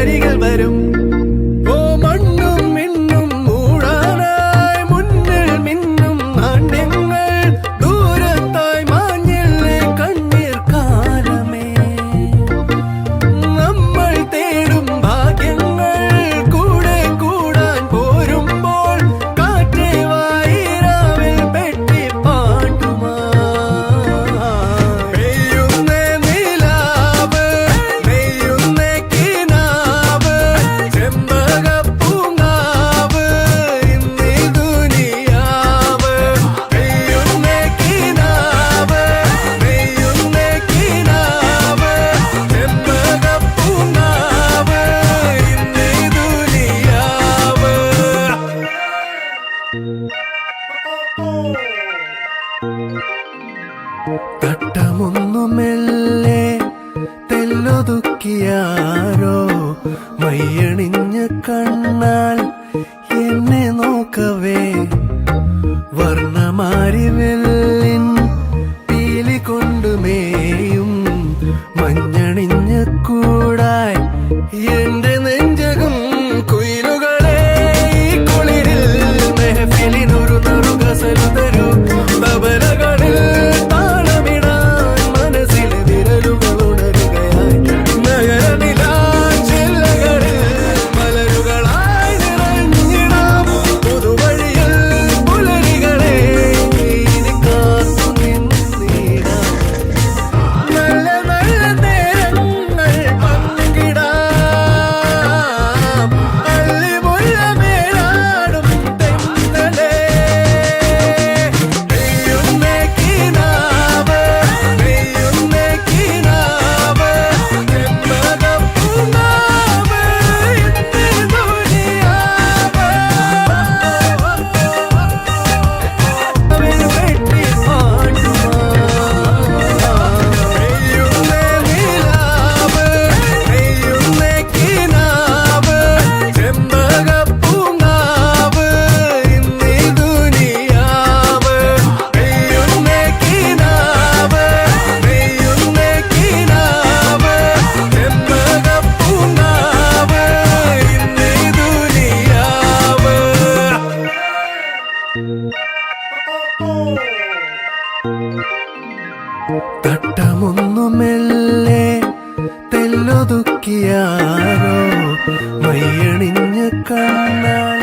വരികൾ വരും. തട്ടമൊന്നു മെല്ലെ തെല്ലൊതുക്കിയാരോ? മയ്യണിഞ്ഞ കണ്ണാൽ തട്ടമൊന്നു മെല്ലെ തെല്ലൊതുക്കിയാരോ? മയ്യണിഞ്ഞ് കണ്ണാൽ.